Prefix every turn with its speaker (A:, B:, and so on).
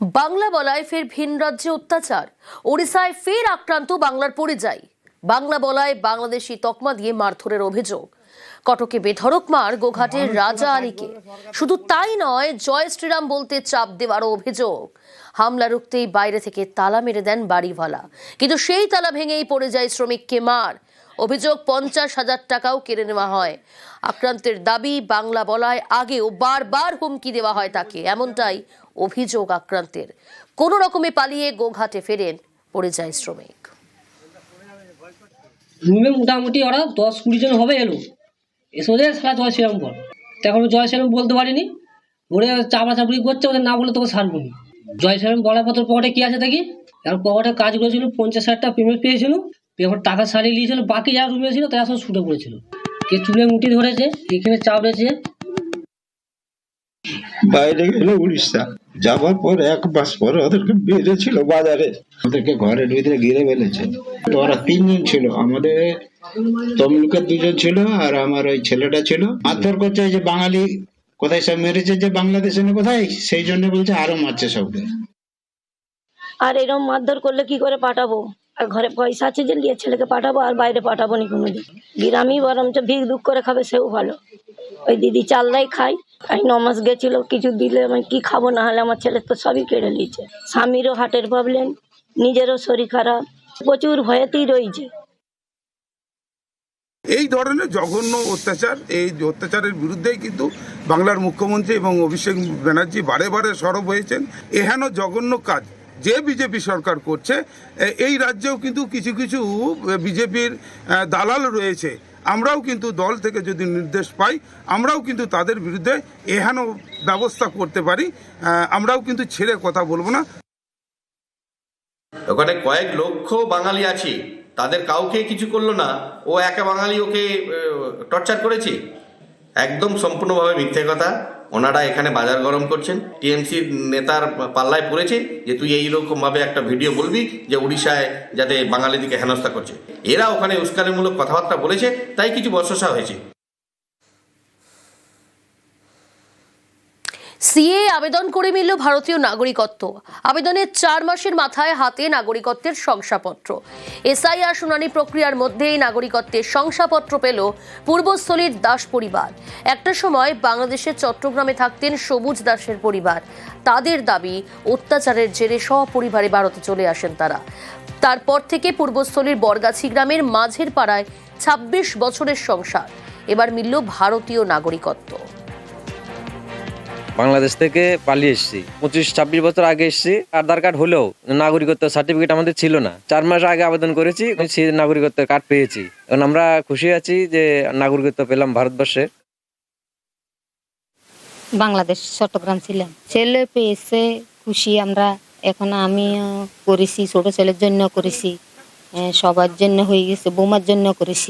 A: বাংলা বলায় ফের ভিন রাজ্যে অত্যাচার। ওড়িশায় ফের আক্রান্ত বাংলার পরিযায়ী। বাংলা বলায় বাংলাদেশি তকমা দিয়ে মারধরের অভিযোগ। কটকে বেধড়ক মার গোঘাটের রাজা আলীকে। শুধু তাই নয় জয় শ্রীরাম বলতে চাপ দেওয়ারও অভিযোগ। হামলা রুখতেই বাইরে থেকে তালা মেরে দেন বাড়িওয়ালা। কিন্তু সেই তালা ভেঙেই পড়ে যায় শ্রমিককে মার। অভিযোগ পঞ্চাশ হাজার টাকাও কেড়ে নেওয়া হয়। আক্রান্তের দাবি, বাংলা বলায় আগেও বারবার হুমকি দেওয়া হয় তাকে। এমনটাই অভিযোগ আক্রান্তের। কোনো রকমে পালিয়ে গোঘাটে ফেরেন পরিযায়ী শ্রমিক।
B: রুমে মোটামুটি ওরা দশ কুড়ি জন হবে এলো। এসে ওদের সারা জয় শ্রীরাম বল। তখন জয় শ্রীরাম বলতে পারিনি। ওরে চাপড়া চাপড়ি করছে, ওদের না বলে তোকে ছাড়বো জয় শ্রীরাম বলার পর তোর পকেটে কি আছে দেখি? এখন পকেটে কাজ করেছিল পঞ্চাশ হাজার টাকা পেমেন্ট পেয়েছিল। এবার টাকা সারিয়ে নিয়েছিল বাকি যারা রুমে ছিল তারা সব ছুটে পড়েছিল। কে চুলে মুটি ধরেছে এখানে চাপড়েছে
C: বাইরে গেল উড়িষ্যা যাবার পর এক মাস পরে ওদেরকে বেড়েছিল বাজারে। ওদেরকে ঘরের ভিতরে ঘিরে ফেলেছে। তো ওরা তিনজন ছিল আমাদের তমলুকের দুজন ছিল আর আমার ওই ছেলেটা ছিল। মারধর করছে এই যে বাঙালি কোথায় সব মেরেছে যে বাংলাদেশে না কোথায় সেই জন্য বলছে আরও মারছে সবকে।
D: আর এরকম মারধর করলে কি করে পাঠাবো? আর ঘরে পয়সা আছে যে নিয়ে ছেলেকে পাঠাবো আর বাইরে পাঠাবো নি কোনোদিন গ্রামই বরঞ্চ ভিক দুঃখ করে খাবে, সেও ভালো। ওই দিদি চালদাই খাই এই ন মাস গেছিল, কিছু দিলে আমি কি খাব না হলে আমার ছেলে তো সবই কেড়ে নিয়েছে। স্বামীরও হার্টের প্রবলেম, নিজেরও শরীর খারাপ, প্রচুর ভয়েতেই রয়েছে।
E: এই ধরনের জঘন্য অত্যাচার, এই অত্যাচারের বিরুদ্ধেই কিন্তু বাংলার মুখ্যমন্ত্রী এবং অভিষেক ব্যানার্জি বারে বারে সরব হয়েছেন। এহেন জঘন্য কাজ যে বিজেপি সরকার করছে এই রাজ্যেও কিন্তু কিছু কিছু বিজেপির দালাল রয়েছে। আমরাও কিন্তু দল থেকে যদি নির্দেশ পাই, আমরাও কিন্তু তাদের বিরুদ্ধে এহেন ব্যবস্থা করতে পারি আমরাও কিন্তু ছেড়ে কথা বলব না।
F: ওখানে কয়েক লক্ষ বাঙালি আছি, তাদের কাউকে কিছু করল না, ও একা বাঙালি ওকে টর্চার করেছে? একদম সম্পূর্ণভাবে মিথ্যে কথা। ওনারা এখানে বাজার গরম করছেন। টিএমসির নেতার পাল্লায় পড়েছে যে তুই এইরকমভাবে একটা ভিডিও বলবি যে উড়িষ্যায় যাতে বাঙালিদিকে হেনস্থা করছে। এরা ওখানে উস্কানিমূলক কথাবার্তা বলেছে, তাই কিছু বর্ষসা হয়েছে।
A: সিএ আবেদন করে মিলল ভারতীয় নাগরিকত্ব। আবেদনের চার মাসের মাথায় হাতে নাগরিকত্বের শংসাপত্র। এসআইআর শুনানি প্রক্রিয়ার মধ্যেই নাগরিকত্বের শংসাপত্র পেল পূর্বস্থলীর দাস পরিবার। একটা সময় বাংলাদেশের চট্টগ্রামে থাকতেন সবুজ দাসের পরিবার। তাদের দাবি, অত্যাচারের জেরে সপরিবারে ভারতে চলে আসেন তারা। তারপর থেকে পূর্বস্থলীর বরগাছি গ্রামের মাঝের পাড়ায় ২৬ বছরের সংসার। এবার মিলল ভারতীয় নাগরিকত্ব।
G: বাংলাদেশ থেকে পালিয়ে এসেছি। পঁচিশ, ছাব্বিশ বছর আগে এসেছি। আধার কার্ড হলেও নাগরিকত্ব সার্টিফিকেট আমাদের ছিল না। চার মাস আগে আবেদন করেছি, সেই নাগরিকত্বের কার্ড পেয়েছি। এখন আমরা খুশি আছি যে নাগরিকত্ব পেলাম ভারতবর্ষে।
H: বাংলাদেশ, চট্টগ্রাম ছিলাম। ছেলে পেয়েছে, খুশি আমরা। এখন আমিও করেছি, ছোট ছেলের জন্য করেছি। সবার জন্য হয়ে গেছে, বৌমার জন্য করেছি।